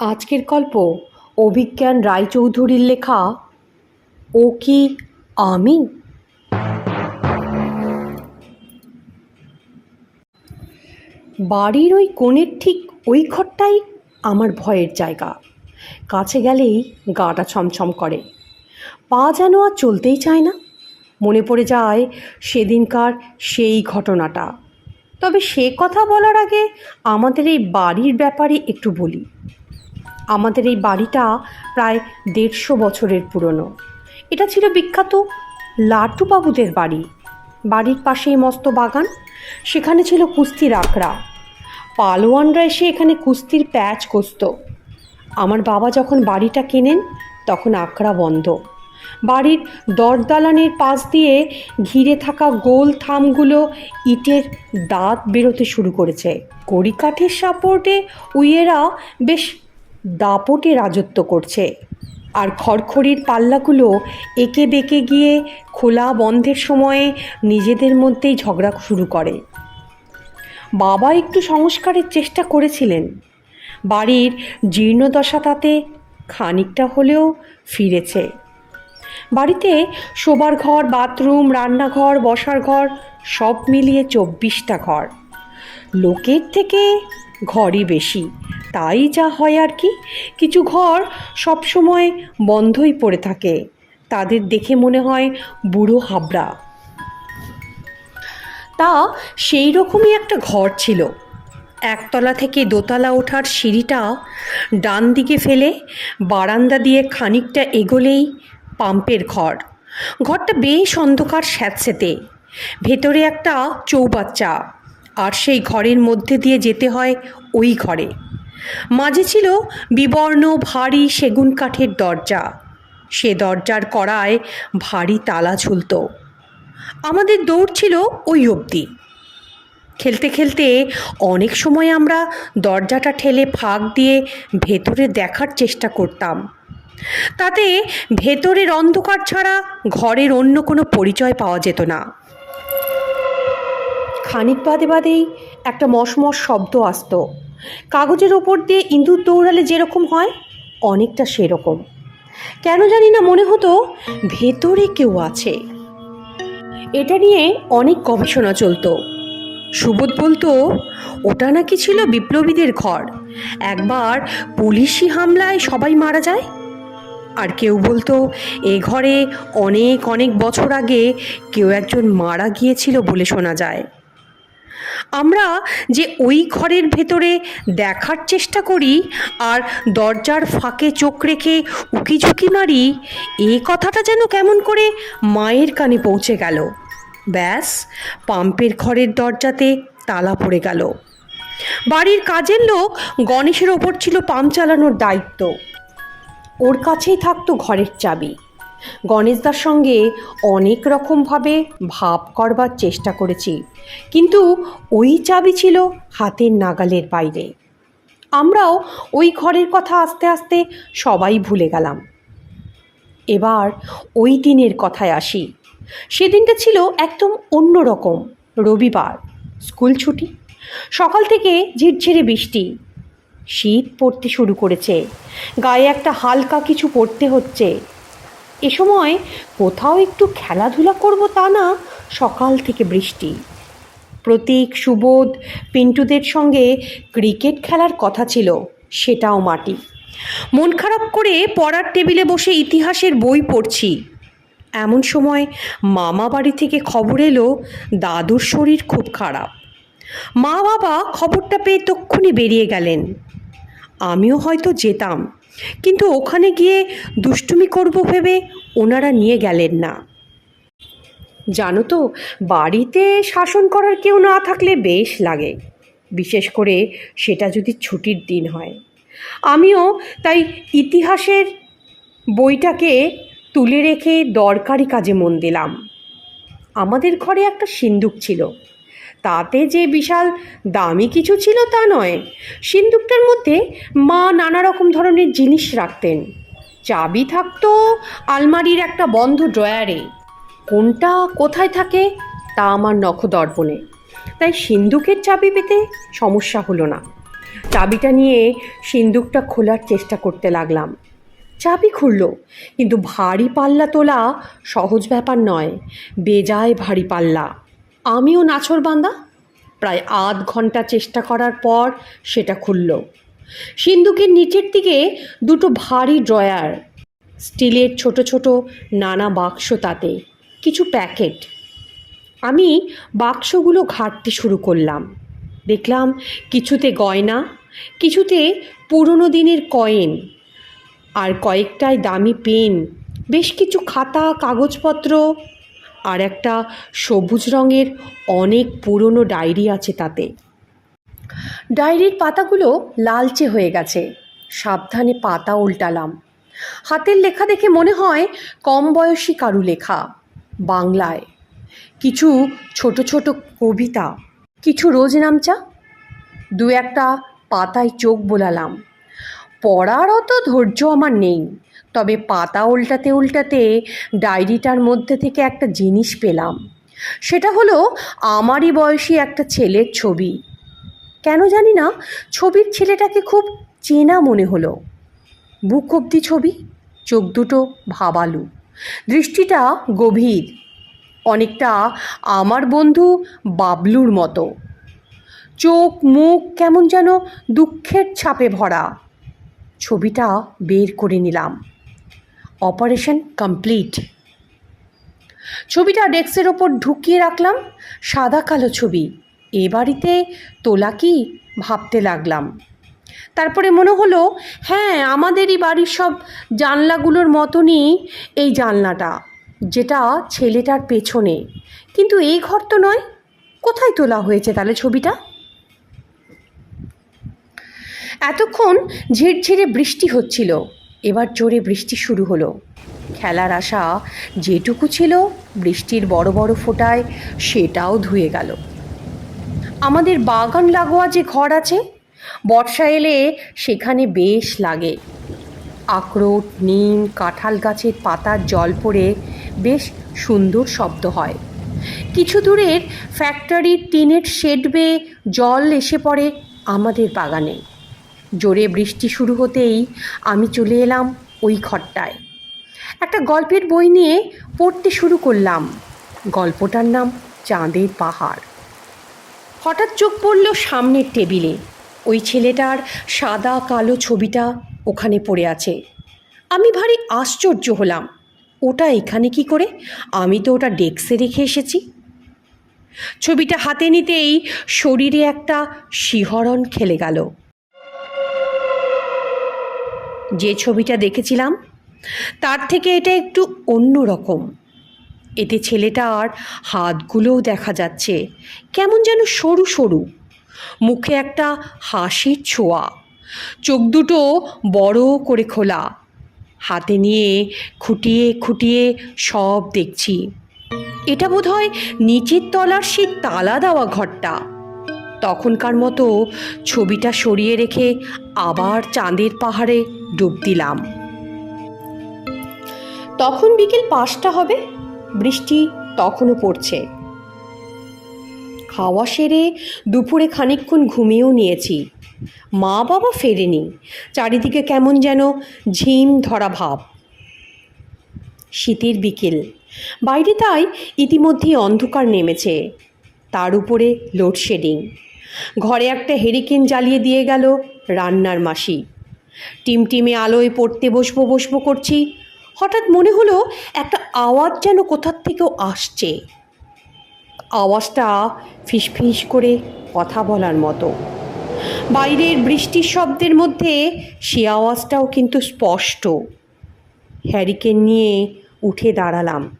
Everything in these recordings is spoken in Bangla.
আজকের গল্প অভিজ্ঞান রায়চৌধুরীর লেখা, ও কি আমি? বাড়ির ওই কোণের ঠিক ওই ঘরটাই আমার ভয়ের জায়গা। কাছে গেলেই গাটা ছমছম করে। পা যেন আর চলতেই চায় না। মনে পড়ে যায় সেদিনকার সেই ঘটনাটা। তবে সে কথা বলার আগে আমাদের এই বাড়ির ব্যাপারে একটু বলি। আমাদের এই বাড়িটা প্রায় দেড়শো বছরের পুরনো। এটা ছিল বিখ্যাত লাটু বাবুদের বাড়ি। বাড়ির পাশেই মস্ত বাগান, সেখানে ছিল কুস্তির আখড়া। পালোয়ানরা এসে এখানে কুস্তির প্যাচ কষত। আমার বাবা যখন বাড়িটা কেনেন, তখন আখড়া বন্ধ। বাড়ির দরদালানের পাশ দিয়ে ঘিরে থাকা গোল থামগুলো ইটের দাঁত বেরোতে শুরু করেছে। কড়িকাঠের সাপোর্টে উইয়েরা বেশ দাপটে রাজত্ব করছে। আর খড়খড়ির পাল্লাগুলো একে বেঁকে গিয়ে খোলা বন্ধের সময়ে নিজেদের মধ্যেই ঝগড়া শুরু করে। বাবা একটু সংস্কারের চেষ্টা করেছিলেন। বাড়ির জীর্ণদশা তাতে খানিকটা হলেও ফিরেছে। বাড়িতে শোবার ঘর, বাথরুম, রান্নাঘর, বসার ঘর, সব মিলিয়ে চব্বিশটা ঘর। লোকের থেকে ঘরই বেশি। তাই যা হয় আর কি। কিছু ঘর সবসময় বন্ধই পড়ে থাকে। তাদের দেখে মনে হয় বুড়ো হাবড়া। তা সেই রকমই একটা ঘর ছিল। একতলা থেকে দোতলা ওঠার সিঁড়িটা ডান দিকে ফেলে বারান্দা দিয়ে খানিকটা এগোলেই পাম্পের ঘর। ঘরটা বেশ অন্ধকার স্যাঁতসেতে। ভেতরে একটা চৌবাচ্চা। আর সেই ঘরের মধ্যে দিয়ে যেতে হয় ওই ঘরে। মাঝে ছিল বিবর্ণ ভারী সেগুন কাঠের দরজা। সে দরজার কড়ায় ভারী তালা ঝুলত। আমাদের দৌড় ছিল ওই অবধি। খেলতে খেলতে অনেক সময় আমরা দরজাটা ঠেলে ফাঁক দিয়ে ভেতরে দেখার চেষ্টা করতাম। তাতে ভেতরের অন্ধকার ছাড়া ঘরের অন্য কোনো পরিচয় পাওয়া যেত না। খানিক বাদে বাদেই একটা মশমশ শব্দ আসতো। কাগজের ওপর দিয়ে ইঁদুর দৌড়ালে যেরকম হয়, অনেকটা সেরকম। কেন জানি না মনে হতো ভেতরে কেউ আছে। এটা নিয়ে অনেক গবেষণা চলতো। সুবোধ বলতো, ওটা নাকি ছিল বিপ্লবীদের ঘর। একবার পুলিশি হামলায় সবাই মারা যায়। আর কেউ বলতো, এ ঘরে অনেক অনেক বছর আগে কেউ একজন মারা গিয়েছিল বলে শোনা যায়। আমরা যে ওই ঘরের ভেতরে দেখার চেষ্টা করি আর দরজার ফাঁকে চোখ রেখে উকিঝুঁকি মারি এই কথাটা যেন কেমন করে মায়ের কানে পৌঁছে গেল। ব্যাস, পাম্পের ঘরের দরজাতে তালা পড়ে গেল। বাড়ির কাজের লোক গণেশের ওপর ছিল পাম্প চালানোর দায়িত্ব। ওর কাছেই থাকতো ঘরের চাবি। গণেশদার সঙ্গে অনেক রকমভাবে ভাব করবার চেষ্টা করেছি। কিন্তু ওই চাবি ছিল হাতের নাগালের বাইরে। আমরাও ওই ঘরের কথা আস্তে আস্তে সবাই ভুলে গেলাম। এবার ওই দিনের কথায় আসি। সেদিনটা ছিল একদম অন্য রকম। রবিবার, স্কুল ছুটি। সকাল থেকে ঝিরঝিরে বৃষ্টি। শীত পড়তে শুরু করেছে। গায়ে একটা হালকা কিছু পড়তে হচ্ছে। এ সময় কোথাও একটু খেলাধুলা করব তা না, সকাল থেকে বৃষ্টি। প্রতীক, সুবোধ, পিন্টুদের সঙ্গে ক্রিকেট খেলার কথা ছিল, সেটাও মাটি। মন খারাপ করে পড়ার টেবিলে বসে ইতিহাসের বই পড়ছি। এমন সময় মামা বাড়ি থেকে খবর এলো, দাদুর শরীর খুব খারাপ। মা বাবা খবরটা পেয়ে তক্ষুনি বেরিয়ে গেলেন। আমিও হয়তো যেতাম। কিন্তু ওখানে গিয়ে দুষ্টুমি করব ভেবে ওনারা নিয়ে গেলেন না। জানো তো, বাড়িতে শাসন করার কেউ না থাকলে বেশ লাগে। বিশেষ করে সেটা যদি ছুটির দিন হয়। আমিও তাই ইতিহাসের বইটাকে তুলে রেখে দরকারি কাজে মন দিলাম। আমাদের ঘরে একটা সিন্দুক ছিল। তাতে যে বিশাল দামি কিছু ছিল তা নয়, সিন্দুকটার মধ্যে মা নানা রকম ধরনের জিনিস রাখতেন। চাবি থাকতো আলমারির একটা বন্ধ ড্রয়ারে। কোনটা কোথায় থাকে তা আমার নখদর্পণে। তাই সিন্দুকের চাবি পেতে সমস্যা হলো না। চাবিটা নিয়ে সিন্দুকটা খোলার চেষ্টা করতে লাগলাম। চাবি খুলল, কিন্তু ভারী পাল্লা তোলা সহজ ব্যাপার নয়, বেজায় ভারী পাল্লা। আমিও নাছর বান্দা। প্রায় আধ ঘণ্টা চেষ্টা করার পর সেটা খুলল। সিন্দুকের নিচের দিকে দুটো ভারী ড্রয়ার, স্টিলের ছোট ছোট নানা বাক্স তাতে, কিছু প্যাকেট। আমি বাক্সগুলো ঘাঁটতে শুরু করলাম। দেখলাম কিছুতে গয়না, কিছুতে পুরনো দিনের কয়েন আর কয়েকটায় দামি পেন, বেশ কিছু খাতা, কাগজপত্র আর একটা সবুজ রঙের অনেক পুরনো ডায়েরি আছে তাতে। ডায়েরির পাতাগুলো লালচে হয়ে গেছে। সাবধানে পাতা উল্টালাম। হাতের লেখা দেখে মনে হয় কম বয়সী কারু লেখা, বাংলায়। কিছু ছোট ছোট কবিতা, কিছু রোজ নামচা। দু একটা পাতায় চোখ বোলালাম। পড়ার অত ধৈর্য আমার নেই। তবে পাতা উল্টাতে উল্টাতে ডায়েরিটার মধ্যে থেকে একটা জিনিস পেলাম। সেটা হলো আমারই বয়সী একটা ছেলের ছবি। কেন জানি না, ছবির ছেলেটাকে খুব চেনা মনে হলো। বুক অব্দি ছবি, চোখ দুটো ভাবালু। দৃষ্টিটা গভীর, অনেকটা আমার বন্ধু বাবলুর মতো। চোখ মুখ কেমন যেন দুঃখের ছাপে ভরা। ছবিটা বের করে নিলাম। Operation complete. ছবিটা ডেস্কের ওপর ঢুকিয়ে রাখলাম, সাদা কালো ছবি। এ বাড়িতে তোলা কি ভাবতে লাগলাম। তারপরে মনে হলো হ্যাঁ আমাদেরই বাড়ির সব জানলাগুলোর মতনই এই জানলাটা, যেটা ছেলেটার পেছনে। কিন্তু এই ঘর তো নয়, কোথায় তোলা হয়েছে তাহলে ছবিটা? এতক্ষণ ঝিরঝিরে বৃষ্টি হচ্ছিল। এবার জোরে বৃষ্টি শুরু হলো। খেলার আশা যেটুকু ছিল, বৃষ্টির বড় বড় ফোঁটায় সেটাও ধুয়ে গেল। আমাদের বাগান লাগোয়া যে ঘর আছে, বর্ষা এলে সেখানে বেশ লাগে। আখরোট, নিম, কাঁঠাল গাছের পাতার জল পড়ে বেশ সুন্দর শব্দ হয়। কিছু দূরের ফ্যাক্টরির টিনের শেড বেয়ে জল এসে পড়ে আমাদের বাগানে। জোরে বৃষ্টি শুরু হতেই আমি চলে এলাম ওই ঘরটায়। একটা গল্পের বই নিয়ে পড়তে শুরু করলাম। গল্পটার নাম চাঁদের পাহাড়। হঠাৎ চোখ পড়ল সামনের টেবিলে। ওই ছেলেটার সাদা কালো ছবিটা ওখানে পড়ে আছে। আমি ভারী আশ্চর্য হলাম, ওটা এখানে কি করে? আমি তো ওটা ডেস্কে রেখে এসেছি। ছবিটা হাতে নিতেই শরীরে একটা শিহরণ খেলে গেল। যে ছবিটা দেখেছিলাম, তার থেকে এটা একটু অন্য রকম। এতে ছেলেটার হাতগুলোও দেখা যাচ্ছে, কেমন যেন সরু সরু। মুখে একটা হাসির ছোঁয়া, চোখ দুটো বড় করে খোলা। হাতে নিয়ে খুঁটিয়ে খুঁটিয়ে সব দেখছি। এটা বোধহয় নিচের তলার সেই তালা দেওয়া ঘরটা। তখনকার মতো ছবিটা সরিয়ে রেখে আবার চাঁদের পাহাড়ে ডুব দিলাম। তখন বিকেল পাঁচটা হবে, বৃষ্টি তখনও পড়ছে। খাওয়া সেরে দুপুরে খানিকক্ষণ ঘুমিয়েও নিয়েছি। মা বাবা ফেরেনি, চারিদিকে কেমন যেন ঝিম ধরা ভাব। শীতের বিকেল, বাইরে তাই ইতিমধ্যেই অন্ধকার নেমেছে। তার উপরে লোডশেডিং। ঘরে একটা হেরিকেন জ্বালিয়ে দিয়ে গেল রান্নার মাসি। টিমটিমে আলোয় পড়তে বসবো বসবো করছি। হঠাৎ মনে হলো একটা আওয়াজ যেন কোথার থেকেও আসছে। আওয়াজটা ফিসফিস করে কথা বলার মতো। বাইরের বৃষ্টির শব্দের মধ্যে সে আওয়াজটাও কিন্তু স্পষ্ট। হ্যারিকেন নিয়ে উঠে দাঁড়ালাম।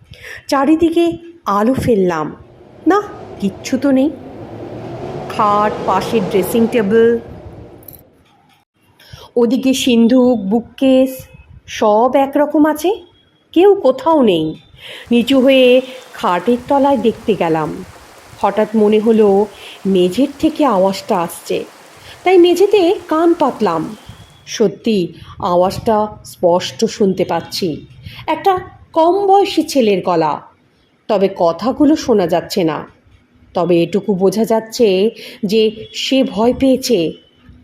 চারিদিকে আলো ফেললাম। না, কিচ্ছু তো নেই। খাট, পাশের ড্রেসিং টেবিল ওদিকে সিন্ধুক, বুককেস, সব একরকম আছে, কেউ কোথাও নেই। নিচু হয়ে খাটের তলায় দেখতে গেলাম। হঠাৎ মনে হলো মেঝের থেকে আওয়াজটা আসছে। তাই মেঝেতে কান পাতলাম। সত্যি, আওয়াজটা স্পষ্ট শুনতে পাচ্ছি। একটা কম বয়সী ছেলের গলা। তবে কথাগুলো শোনা যাচ্ছে না। তবে এটুকু বোঝা যাচ্ছে যে সে ভয় পেয়েছে।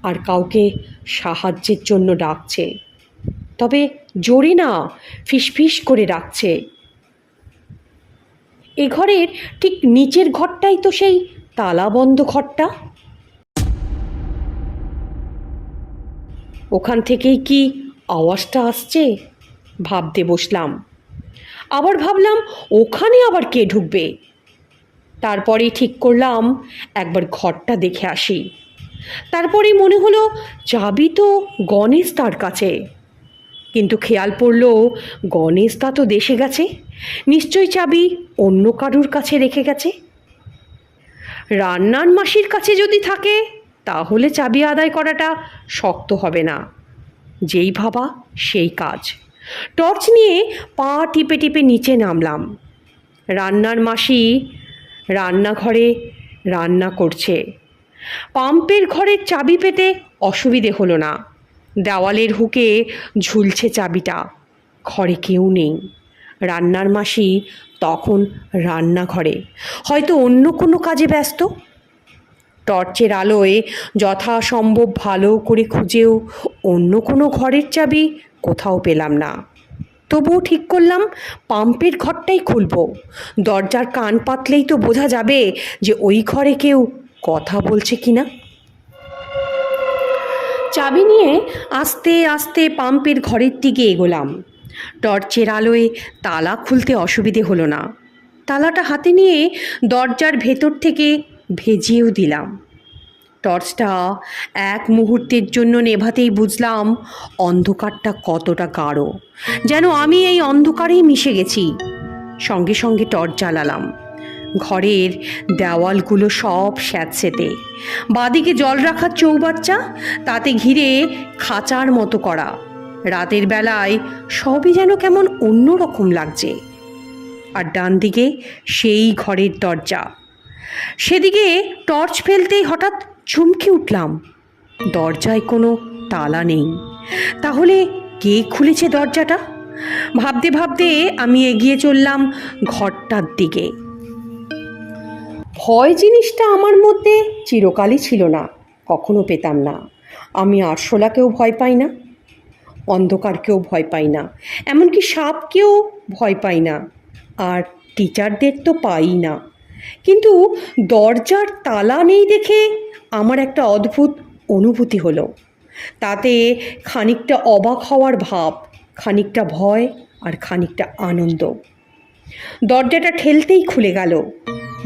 আর কাউকে সাহায্যের জন্য ডাকছে। তবে জোরে না, ফিসফিস করে ডাকছে। এ ঘরের ঠিক নিচের ঘরটাই তো সেই তালাবন্ধ ঘরটা। ওখান থেকেই কি আওয়াজটা আসছে? ভাবতে বসলাম। আবার ভাবলাম, ওখানে আবার কে ঢুকবে? তারপরেই ঠিক করলাম, একবার ঘরটা দেখে আসি। তারপরেই মনে হলো, চাবি তো গণেশ তার কাছে। কিন্তু খেয়াল পড়ল, গণেশ তা তো দেশে গেছে। নিশ্চয়ই চাবি অন্য কারুর কাছে রেখে গেছে। রান্নার মাসির কাছে যদি থাকে, তাহলে চাবি আদায় করাটা শক্ত হবে না। যেই ভাবা সেই কাজ। টর্চ নিয়ে পা টিপে টিপে নিচে নামলাম। রান্নার মাসি রান্নাঘরে রান্না করছে। পাম্পের ঘরের চাবি পেতে অসুবিধে হলো না। দেওয়ালের হুকে ঝুলছে চাবিটা। ঘরে কেউ নেই। রান্নার মাসি তখন রান্নাঘরে। হয়তো অন্য কোনো কাজে ব্যস্ত। টর্চের আলোয় যথাসম্ভব ভালো করে খুঁজেও অন্য কোনো ঘরের চাবি কোথাও পেলাম না। তবুও ঠিক করলাম, পাম্পের ঘরটাই খুলব। দরজার কান পাতলেই তো বোঝা যাবে যে ওই ঘরে কেউ কথা বলছে কি না চাবি নিয়ে আস্তে আস্তে পাম্পের ঘরের দিকে এগোলাম। টর্চের আলোয় তালা খুলতে অসুবিধে হলো না। তালাটা হাতে নিয়ে দরজার ভেতর থেকে ভেজিয়েও দিলাম। টর্চটা এক মুহূর্তের জন্য নেভাতেই বুঝলাম অন্ধকারটা কতটা গাঢ়। যেন আমি এই অন্ধকারেই মিশে গেছি। সঙ্গে সঙ্গে টর্চ জ্বালালাম। ঘরের দেওয়ালগুলো সব স্যাঁতসেতে। বাদিকে জল রাখার চৌবাচ্চা, তাতে ঘিরে খাঁচার মতো করা। রাতের বেলায় সবই যেন কেমন অন্যরকম লাগছে। আর ডান দিকে সেই ঘরের দরজা। সেদিকে টর্চ ফেলতেই হঠাৎ চমকে উঠলাম। দরজায় কোনো তালা নেই। তাহলে কে খুলেছে দরজাটা? ভাবতে ভাবতে আমি এগিয়ে চললাম ঘরটার দিকে। ভয় জিনিসটা আমার মধ্যে চিরকালই ছিল না, কখনো পেতাম না। আমি আরশোলাকেও ভয় পাই না, অন্ধকারকেও ভয় পাই না, এমনকি সাপকেও ভয় পাই না, আর টিচারদের তো পাই না। কিন্তু দরজার তালা নেই দেখে আমার একটা অদ্ভুত অনুভূতি হলো। তাতে খানিকটা অবাক হওয়ার ভাব, খানিকটা ভয় আর খানিকটা আনন্দ। দরজাটা ঠেলতেই খুলে গেল।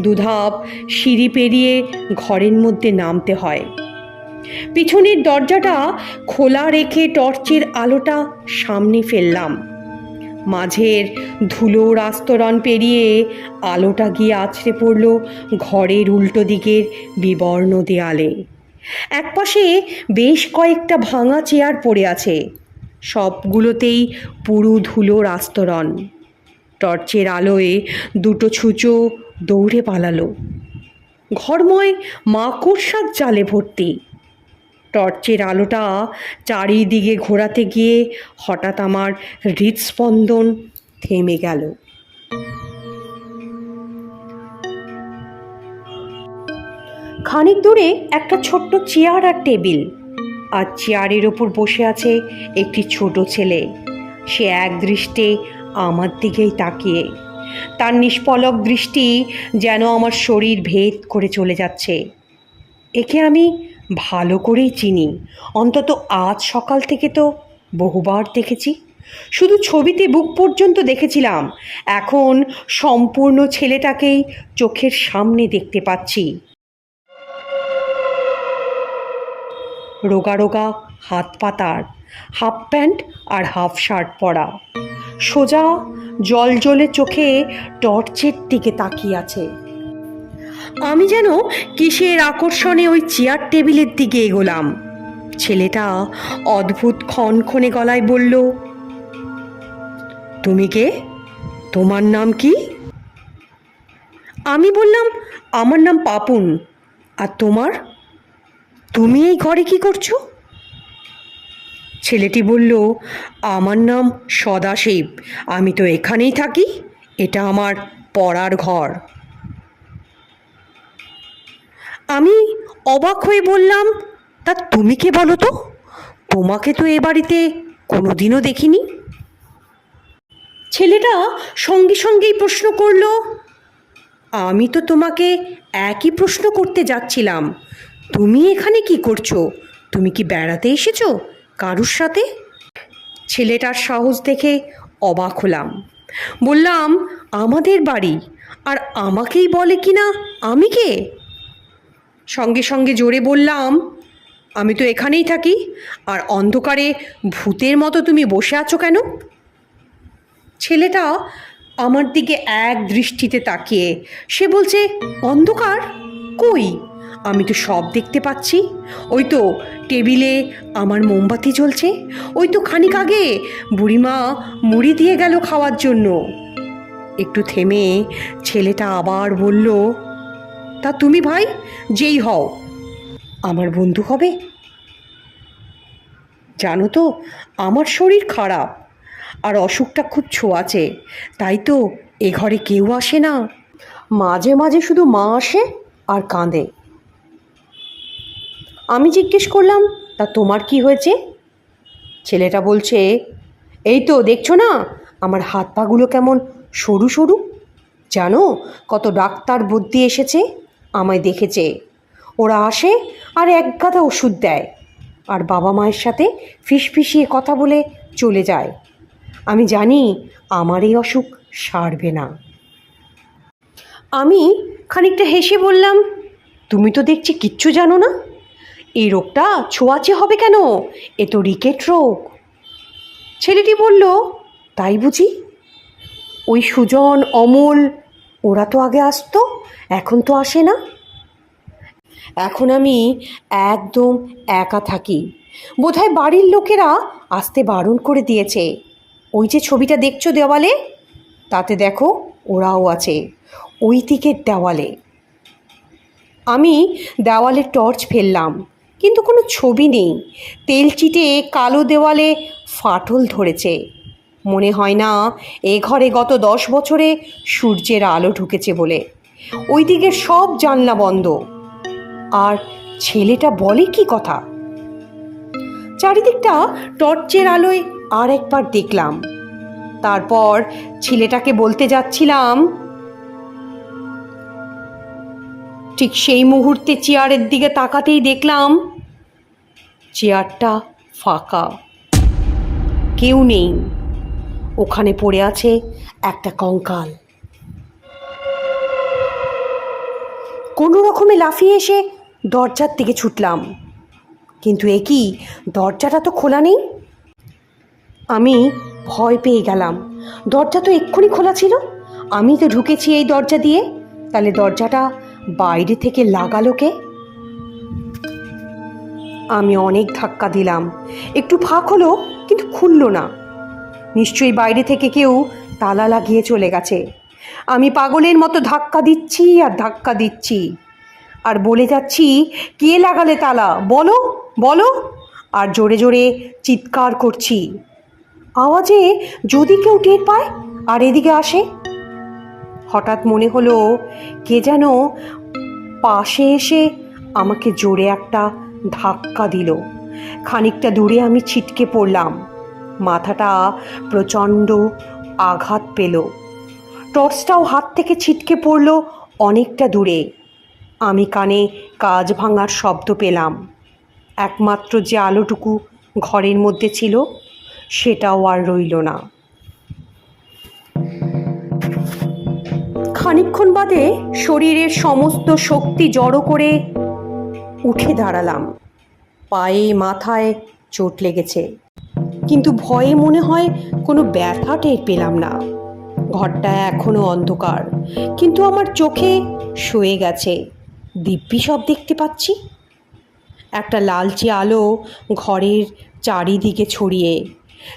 দুধাপ সিঁড়ি পেরিয়ে ঘরের মধ্যে নামতে হয়। পিছনের দরজাটা খোলা রেখে টর্চের আলোটা সামনে ফেললাম। মাঝের ধুলোর আস্তরণ পেরিয়ে আলোটা গিয়ে আছড়ে পড়ল ঘরের উল্টো দিকের বিবর্ণ দেয়ালে। একপাশে বেশ কয়েকটা ভাঙা চেয়ার পড়ে আছে। সবগুলোতেই পুরু ধুলোর আস্তরণ টর্চের আলোয় দুটো ছুঁচো দৌড়ে পালালো। ঘরময় মাকড়সার জালে ভর্তি। টর্চের আলোটা চারিদিকে ঘোরাতে গিয়ে হঠাৎ আমার হৃদস্পন্দন থেমে গেল। খানিক দূরে একটা ছোট্ট চেয়ার আর টেবিল। আর চেয়ারের ওপর বসে আছে একটি ছোট ছেলে। সে এক দৃষ্টে আমার দিকেই তাকিয়ে। তার নিষ্পলক দৃষ্টি যেন আমার শরীর ভেদ করে চলে যাচ্ছে। একে আমি ভালো করেই চিনি। অন্তত আজ সকাল থেকে তো বহুবার দেখেছি। শুধু ছবিতে বুক পর্যন্ত দেখেছিলাম। এখন সম্পূর্ণ ছেলেটাকেই চোখের সামনে দেখতে পাচ্ছি। রোগা রোগা হাত পাতার হাফ প্যান্ট আর হাফ শার্ট পরা। সোজা জল জলে চোখে টর্চের দিকে তাকিয়ে আছে। আমি যেন কিসের আকর্ষণে ওই চেয়ার টেবিলের দিকে এগোলাম। ছেলেটা অদ্ভুত ক্ষণক্ষণে গলায় বলল, তুমি কে? তোমার নাম কি? আমি বললাম, আমার নাম পাপুন। আর তোমার? তুমি এই ঘরে কি করছ? ছেলেটি বলল, আমার নাম সদাশিব। আমি তো এখানেই থাকি। এটা আমার পড়ার ঘর। আমি অবাক হয়ে বললাম, তা তুমি কে বলো তো? তোমাকে তো এ বাড়িতে কোনোদিনও দেখিনি? ছেলেটা সঙ্গে সঙ্গেই প্রশ্ন করল, আমি তো তোমাকে একই প্রশ্ন করতে যাচ্ছিলাম। তুমি এখানে কি করছ? তুমি কি বেড়াতে এসেছ? কারুর সাথে? ছেলেটার সাহস দেখে অবাক হলাম। বললাম, আমাদের বাড়ি। আর আমাকেই বলে কি না? আমি কে? সঙ্গে সঙ্গে জোরে বললাম, আমি তো এখানেই থাকি। আর অন্ধকারে ভূতের মতো তুমি বসে আছো কেন? ছেলেটা আমার দিকে এক দৃষ্টিতে তাকিয়ে, সে বলছে, অন্ধকার? কই? আমি তো সব দেখতে পাচ্ছি। ওই তো টেবিলে আমার মোমবাতি জ্বলছে। ওই তো খানিক আগে বুড়িমা মুড়ি দিয়ে গেল খাওয়ার জন্য। একটু থেমে ছেলেটা আবার বলল, তা তুমি ভাই, যেই হও। আমার বন্ধু হবে। জানো তো, আমার শরীর খারাপ আর অসুখটা খুব ছোঁয়াচে, তাই তো এ ঘরে কেউ আসে না। মাঝে মাঝে শুধু মা আসে আর কাঁদে। আমি জিজ্ঞেস করলাম, তা তোমার কি হয়েছে? ছেলেটা বলছে, এই তো, দেখছ না? আমার হাত পাগুলো কেমন সরু সরু। জানো কত ডাক্তার বুদ্ধি এসেছে? আমায় দেখেছে। ওরা আসে আর এক গাদা ওষুধ দেয়। আর বাবা মায়ের সাথে ফিসফিসিয়ে কথা বলে চলে যায়। আমি জানি আমার এই অসুখ সারবে না। আমি খানিকটা হেসে বললাম, তুমি তো দেখছি কিচ্ছু জানো না? এই রোগটা ছোঁয়াচে হবে কেন? এ তো রিকেট রোগ। ছেলেটি বলল, তাই বুঝি? ওই সুজন, অমল, ওরা তো আগে আসতো, এখন তো আসে না? এখন আমি একদম একা থাকি। বোধহয় বাড়ির লোকেরা আসতে বারণ করে দিয়েছে। ওই যে ছবিটা দেখছ দেওয়ালে? তাতে দেখো ওরাও আছে, ওই দিকের দেওয়ালে। আমি দেওয়ালে টর্চ ফেললাম। কিন্তু কোনো ছবি নেই। তেল চিটে কালো দেওয়ালে ফাটল ধরেছে। মনে হয় না এ ঘরে গত দশ বছরে সূর্যের আলো ঢুকেছে বলে। ওই দিকের সব জানলা বন্ধ। আর ছেলেটা বলে কি কথা? চারিদিকটা টর্চের আলোয় আর একবার দেখলাম। তারপর ছেলেটাকে বলতে যাচ্ছিলাম ঠিক সেই মুহূর্তে চেয়ারের দিকে তাকাতেই দেখলাম চেয়ারটা ফাঁকা। কেউ নেই। ওখানে পড়ে আছে একটা কঙ্কাল। কোনো রকমে লাফিয়ে এসে দরজার দিকে ছুটলাম। কিন্তু এ কি? দরজাটা তো খোলা নেই? আমি ভয় পেয়ে গেলাম। দরজা তো এক্ষুনি খোলা ছিল। আমি তো ঢুকেছি এই দরজা দিয়ে। তাহলে দরজাটা বাইরে থেকে লাগালো কে? আমি অনেক ধাক্কা দিলাম। একটু ফাঁক হলো, কিন্তু খুললো না। নিশ্চয়ই বাইরে থেকে কেউ তালা লাগিয়ে চলে গেছে। আমি পাগলের মতো ধাক্কা দিচ্ছি আর ধাক্কা দিচ্ছি। আর বলে যাচ্ছি, কে লাগালে তালা? বলো বলো। আর জোরে জোরে চিৎকার করছি। আওয়াজে যদি কেউ টের পায়, আর এদিকে আসে হঠাৎ মনে হলো কে যেন পাশে এসে আমাকে জোরে একটা ধাক্কা দিল। খানিকটা দূরে আমি ছিটকে পড়লাম। মাথাটা প্রচণ্ড আঘাত পেল। টর্চটাও হাত থেকে ছিটকে পড়ল অনেকটা দূরে। আমি কানে কাজ ভাঙার শব্দ পেলাম। একমাত্র যে আলোটুকু ঘরের মধ্যে ছিল, সেটাও আর রইল না। খানিকক্ষণ বাদে শরীরের সমস্ত শক্তি জড়ো করে উঠে দাঁড়ালাম। পায়ে, মাথায় চোট লেগেছে। কিন্তু ভয়ে মনে হয় কোনো ব্যথা টের পেলাম না। ঘরটা এখনও অন্ধকার, কিন্তু আমার চোখে শুয়ে গেছে। দিব্যি সব দেখতে পাচ্ছি। একটা লালচে আলো ঘরের চারিদিকে ছড়িয়ে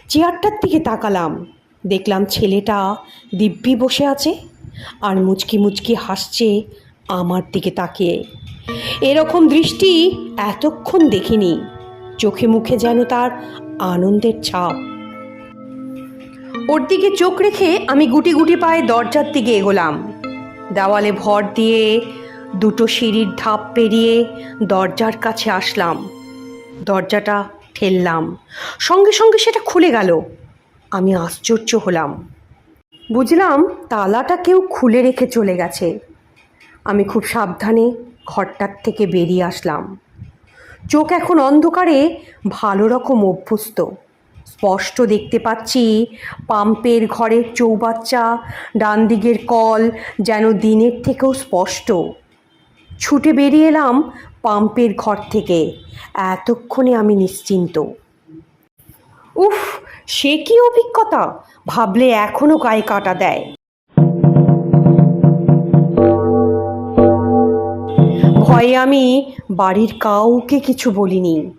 চেয়ারটার দিকে তাকালাম। দেখলাম ছেলেটা দিব্যি বসে আছে। আর মুচকি মুচকি হাসছে আমার দিকে তাকিয়ে। এরকম দৃষ্টি এতক্ষণ দেখিনি, চোখে মুখে যেন তার আনন্দের ছাপ। ওর দিকে চোখ রেখে আমি গুটি গুটি পায়ে দরজার দিকে এগোলাম। দেওয়ালে ভর দিয়ে দুটো সিঁড়ির ধাপ পেরিয়ে দরজার কাছে আসলাম। দরজাটা ঠেললাম। সঙ্গে সঙ্গে সেটা খুলে গেল। আমি আশ্চর্য হলাম। বুঝলাম তালাটা কেউ খুলে রেখে চলে গেছে। আমি খুব সাবধানে ঘরটার থেকে বেরিয়ে আসলাম। চোখ এখন অন্ধকারে, ভালো রকম অভ্যস্ত। স্পষ্ট দেখতে পাচ্ছি পাম্পের ঘরের চৌবাচ্চা ডান দিকের কল যেন দিনের থেকেও স্পষ্ট। ছুটে বেরিয়ে এলাম পাম্পের ঘর থেকে। এতক্ষণে আমি নিশ্চিন্ত। উফ সে কি অভিজ্ঞতা? ভাবলে এখনও গায়ে কাটা দেয়। ভয়ে আমি বাড়ির কাউকে কিছু বলিনি।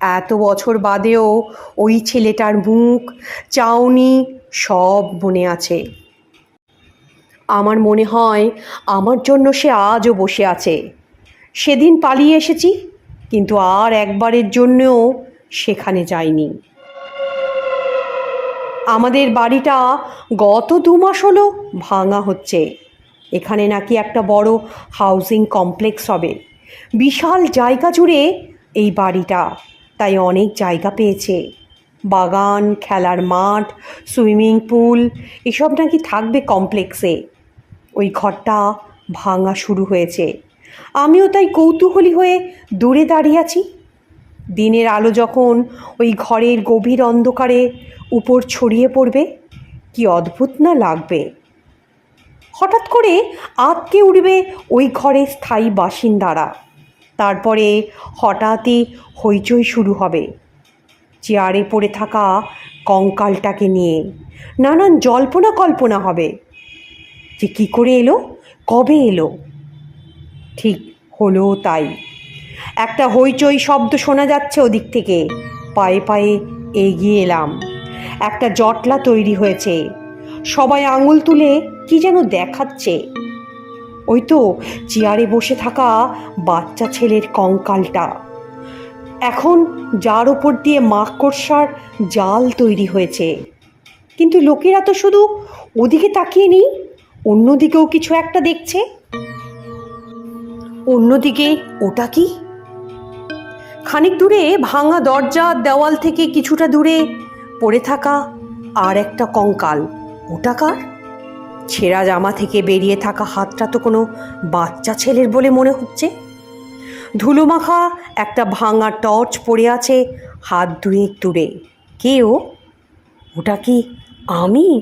এত বছর বাদেও ওই ছেলেটার মুখ, চাউনি সব মনে আছে। আমার মনে হয় আমার জন্য সে আজও বসে আছে। সেদিন পালিয়ে এসেছি, কিন্তু আর একবারের জন্যও সেখানে যাইনি। আমাদের বাড়িটা গত দু মাস হলো ভাঙা হচ্ছে। এখানে নাকি একটা বড় হাউজিং কমপ্লেক্স হবে। বিশাল জায়গা জুড়ে এই বাড়িটা, তাই অনেক জায়গা পেয়েছে। বাগান, খেলার মাঠ, সুইমিং পুল, এসব নাকি থাকবে কমপ্লেক্সে ওই ঘরটা ভাঙা শুরু হয়েছে। আমিও তাই কৌতূহলী হয়ে দূরে দাঁড়িয়ে আছি। দিনের আলো যখন ওই ঘরের গভীর অন্ধকারে উপর ছড়িয়ে পড়বে। কি অদ্ভুত না লাগবে? হঠাৎ করে আতকে উঠবে ওই ঘরের স্থায়ী বাসিন্দারা। তারপরে হঠাৎই হইচই শুরু হবে। চেয়ারে পড়ে থাকা কঙ্কালটাকে নিয়ে নানান জল্পনা কল্পনা হবে। যে কী করে এলো? কবে এলো? ঠিক হলো তাই। একটা হইচই শব্দ শোনা যাচ্ছে ওদিক থেকে। পায়ে পায়ে এগিয়ে এলাম। একটা জটলা তৈরি হয়েছে। সবাই আঙুল তুলে কি যেন দেখাচ্ছে। ওই তো চেয়ারে বসে থাকা বাচ্চা ছেলের কঙ্কালটা। এখন যার ওপর দিয়ে মাকড়সার জাল তৈরি হয়েছে। কিন্তু লোকেরা তো শুধু ওদিকে তাকিয়ে নেই, অন্যদিকেও কিছু একটা দেখছে। অন্যদিকে ওটা কি? খানিক দূরে ভাঙা দরজা দেওয়াল থেকে কিছুটা দূরে পড়ে থাকা আর একটা কঙ্কাল। ওটা কার? ছেঁড়া জামা থেকে বেরিয়ে থাকা হাতটা তো কোনো বাচ্চা ছেলের বলে মনে হচ্ছে। ধুলো মাখা একটা ভাঙা টর্চ পড়ে আছে হাত দুয়েক দূরে। কে ও? ওটা কি আমি?